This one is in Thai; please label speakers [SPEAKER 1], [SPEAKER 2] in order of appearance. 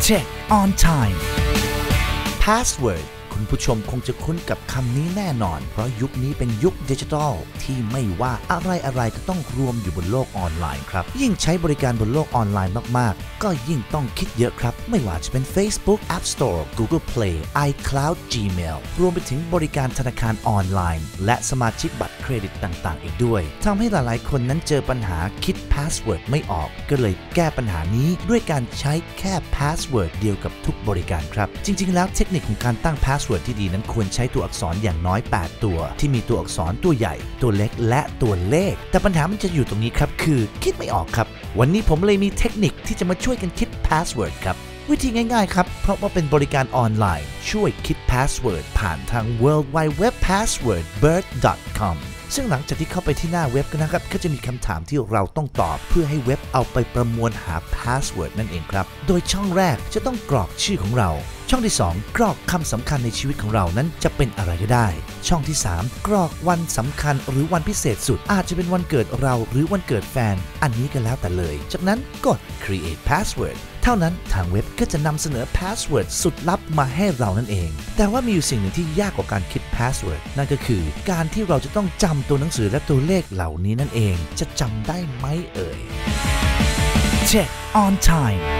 [SPEAKER 1] Check on time. Password คุณผู้ชมคงจะคุ้นกับคำนี้แน่นอน เพราะยุคนี้เป็นยุคดิจิทัล ที่ไม่ว่าอะไรอะไรก็ต้องรวมอยู่บนโลกออนไลน์ครับ ยิ่งใช้บริการบนโลกออนไลน์มากๆ ก็ยิ่งต้องคิดเยอะครับ ไม่ว่าจะเป็น Facebook App Store Google Play iCloud Gmail รวมไปถึงบริการธนาคารออนไลน์ และสมาชิกบัตรเครดิตต่างๆ อีกด้วยทำให้หลายๆ คนนั้นเจอปัญหาคิดพาสเวิร์ดไม่ออก ก็เลยแก้ปัญหานี้ด้วยการใช้แค่พาสเวิร์ดเดียวกับทุกบริการครับ จริง ๆ แล้วเทคนิคของการตั้งพาสเวิร์ดที่ดีนั้นควรใช้ตัวอักษรอย่างน้อย 8 ตัว ที่มีตัวอักษรตัวใหญ่ ตัวเล็กและตัวเลข แต่ปัญหามันจะอยู่ตรงนี้ครับคือคิดไม่ออกครับ วันนี้ผมเลยมีเทคนิคที่จะมาช่วยกันคิดพาสเวิร์ดครับวิธีง่ายๆครับ เพราะว่าเป็นบริการออนไลน์ ช่วยคิดพาสเวิร์ดผ่านทาง world wide web p a s s w o r d b i r d c o m ซึ่งหลังจากที่เข้าไปที่หน้าเว็บกันนะครับ ก็จะมีคำถามที่เราต้องตอบ เพื่อให้เว็บเอาไปประมวลหาพาสเวิร์ดนั่นเองครับ โดยช่องแรกจะต้องกรอกชื่อของเรา ช่องที่ 2 กรอกคำสำคัญในชีวิตของเรานั้นจะเป็นอะไรก็ได้ ช่องที่ 3 กรอกวันสำคัญหรือวันพิเศษสุด อาจจะเป็นวันเกิดเราหรือวันเกิดแฟน อันนี้ก็แล้วแต่เลย จากนั้นกด create password เท่านั้นทางเว็บก็จะนำเสนอ password สุดลับมาให้เรานั่นเอง แต่ว่ามีอยู่สิ่งหนึ่งที่ยากกว่าการคิด password นั่นก็คือ การที่เราจะต้องจำตัวหนังสือและตัวเลขเหล่านี้นั่นเอง จะจำได้ไหมเอ่ย Check on time